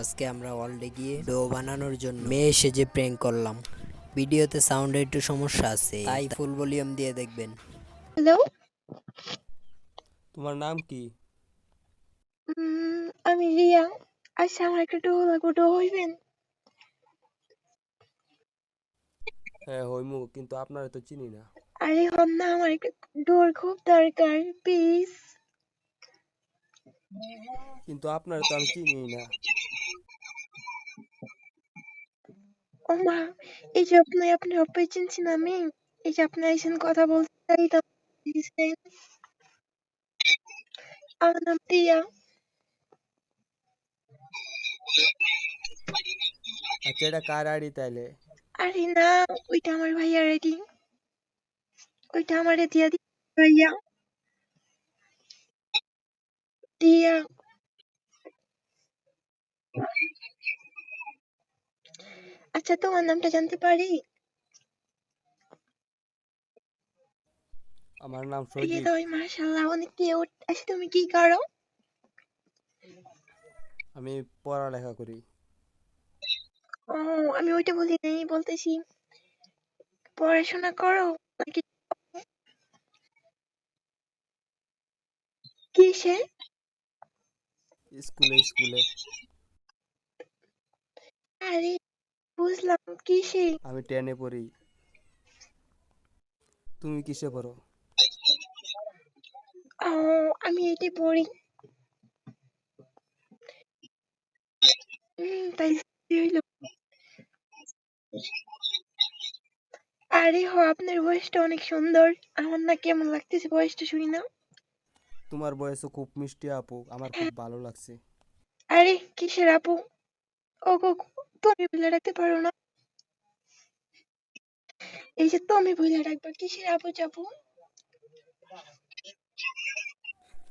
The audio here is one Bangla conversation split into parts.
আজকে আমরা ওয়ার্ল্ডে গিয়ে ডো বানানোর জন্য মেয়ে সেজে প্র্যাঙ্ক করলাম। ভিডিওতে সাউন্ডের একটু সমস্যা আছে তাই ফুল ভলিউম দিয়ে দেখবেন। হ্যালো তোমার নাম কি? আমি রিয়া। আচ্ছা আমার একটা ডো লাগবো ডো হইবেন। হ্যাঁ হইমু কিন্তু আপনারা তো চিনি না। আরে হন না আমার একটা ডোর খুব দরকার প্লিজ কিন্তু আপনারা তো আমি চিনি না। ও মা এই যে আপনি আপনি অপে চিনছি না আমি এই যে আপনি আইসেন কথা বলতে চাই তো দিছেন। আমার নাম রিয়া আচ্ছা এটা কার আইডি তাইলে? আরে না ওইটা আমার ভাইয়া রেডি ওইটা আমারে দিয়া দি ভাইয়া। দিয়া আচ্ছা তোমার নামটা জানতে পারি? আমার নাম সজিব মাশাআল্লাহ অনেক কিউট আচ্ছা তুমি কি করো? আমি পড়ালেখা করি। ও আমি ওইটা বলি নাই বলতেছি। পড়াশোনা করো? নাকি কিসে? স্কুলে স্কুলে। আরে বুঝলাম কিসে আমি টেনে পড়ি। তুমি কিসে পড়ো? আমি এটি পড়ি। তাই হইল? আরে হো আপনার ভয়েসটা অনেক সুন্দর। আমার না কেমন লাগতেছে ভয়েসটা শুনি না। তোমার বয়সও খুব মিষ্টি আপু। আমার খুব ভালো লাগছে। আরে কিসের আপু? ও তুমি বলে রাখতে পারো না। এই যে তুমি বলে রাখবা কিসের আপু চাপু?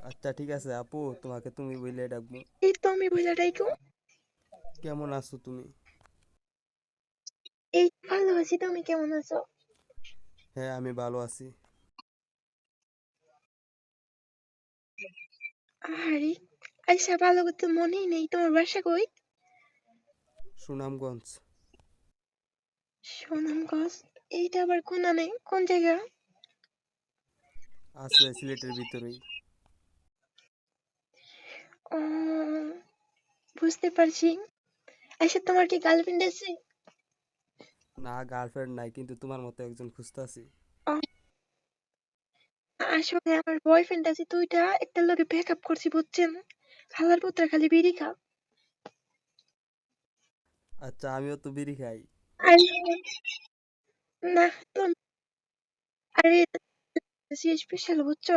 আচ্ছা ঠিক আছে আপু তোমাকে তুমি বলে ডাকবো এই তুমি বলে রাখো কেমন আছো তুমি? এই ভালো আছি তুমি কেমন আছো? হ্যাঁ আমি ভালো আছি। আরে আইসা ভালো করতে মনেই নেই। তোমার বাসা কই? সুনামগঞ্জ। সুনামগঞ্জ? এইটা আবার কোন নেই? কোন জায়গা? আছে সিলেটের ভিতরেই। ও বুঝতে পারছি। আচ্ছা তোমার কি গার্লফ্রেন্ড আছে? না গার্লফ্রেন্ড নাই কিন্তু তোমার মতো একজন খুঁজতেছি আসলে আমার বয়ফ্রেন্ড আছে দুইটা একটা লোকে ব্রেকআপ করছি বুঝছেন? খালার পুত্র খালি বিড়ি খা আচ্ছা আমিও তো বিড়ি খাই। আরে না তুমি আরে স্পেশাল বুঝছ?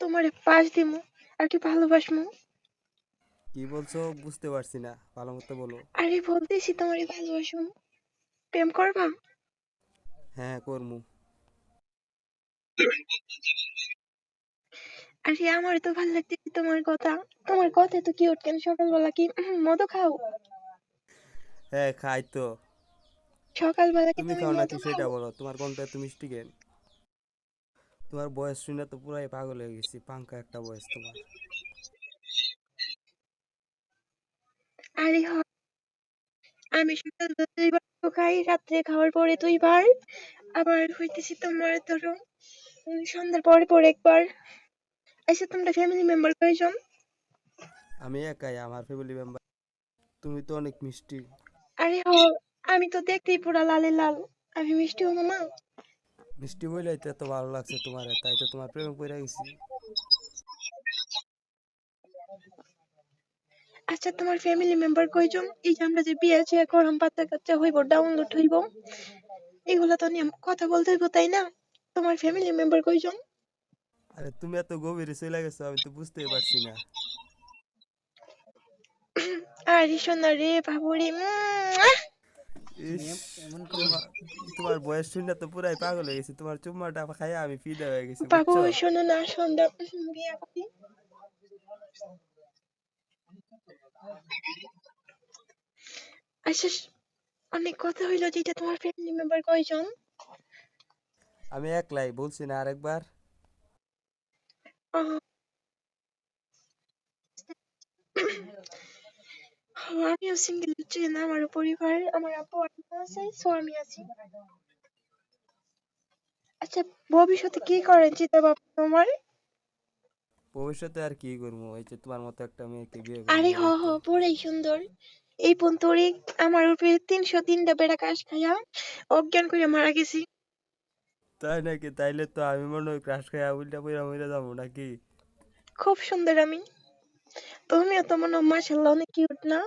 তোমার পাশ দিমু আর কি ভালোবাসমু? কি বলছো? বুঝতে পারছি না ভালো মতো বলো। আরে বলতেছি ভালোবাসমু। প্রেম করবা? হ্যাঁ করমু। আরে আমার তো ভালো লাগতেছে তোমার কথা। তোমার কথা তো কিউট কেন? সকালবেলা কি মধু খাও? হ্যাঁ খাই তো। সকালবেলা তুমি খাও সেটা বলো তোমার কোনটা তুমি মিষ্টি তোমার বয়স শুনে তো পুরাই পাগল হয়ে গেছি পাঙ্কা একটা বয়স তোমার। আরে আমি সকালবেলা দুইবার খাই রাত্রে খাওয়ার পরে দুইবার। আবার হইতেছি তোমার ধরো সন্ধ্যার পরে পরে একবার। আচ্ছা তোমরা ফ্যামিলি মেম্বার কয়জন? আমি একাই আমার ফ্যামিলি মেম্বার তুমি তো অনেক মিষ্টি। আরে হ আমি তো দেখতেই পুরা লালে লাল। আমি মিষ্টি হব না। মিষ্টি বইলেই তো এত ভালো লাগছে তোমার তাই তো তোমার প্রেমে পড়ে গেছি। আচ্ছা তোমার ফ্যামিলি মেম্বার কয়জন? এই যে আমরা যে বিয়ে আছে গরম পাতা কাচ্চা হইব ডাউনলোড হইব। এগুলা তো নিয়ে কথা বলতে হইব তাই না? তোমার ফ্যামিলি মেম্বার কয়জন? আরে তুমি এত গভীরে চলে গেছো আমি তো বুঝতেই পারছি না। আরে সোনা রে বাবুরে ইস, তোমার- বয়স শুনে তো পুরাই পাগল হয়ে গেছি তোমার চুম্মাটা খাইয়া আমি ফিদা হয়ে গেছি বাবু শোনো না সন্ধ্যা বিয়ে করি। আচ্ছা অনেক কথা হইল যেটা তোমার ফ্যামিলি মেম্বার কয়জন? আমি একলাই বলছি না আরেকবার। আমিও সিঙ্গেল চেন আমারও পরিবার আমার আপু আম্মু আছে সো আমি আছি। আচ্ছা ভবিষ্যতে কি করেন চিন্তা ভাবনা তোমার? ভবিষ্যতে আর কি করব? এই যে তোমার মতো একটা মেয়েকে বিয়ে আরে হ হ পুরাই সুন্দর। এই পন্তরে আমার উপরে তিনশো তিনটা বেড়া কাশ খাইয়া অজ্ঞান করে মারা গেছি। তাই নাকি? তাইলে তো আমি মনে হয় ক্রাশ খাইয়া উল্টা পইরা মরে যাব নাকি? খুব সুন্দর আমি। তুমিও তো মনে হয় মাসাল্লাহ অনেক কিউট না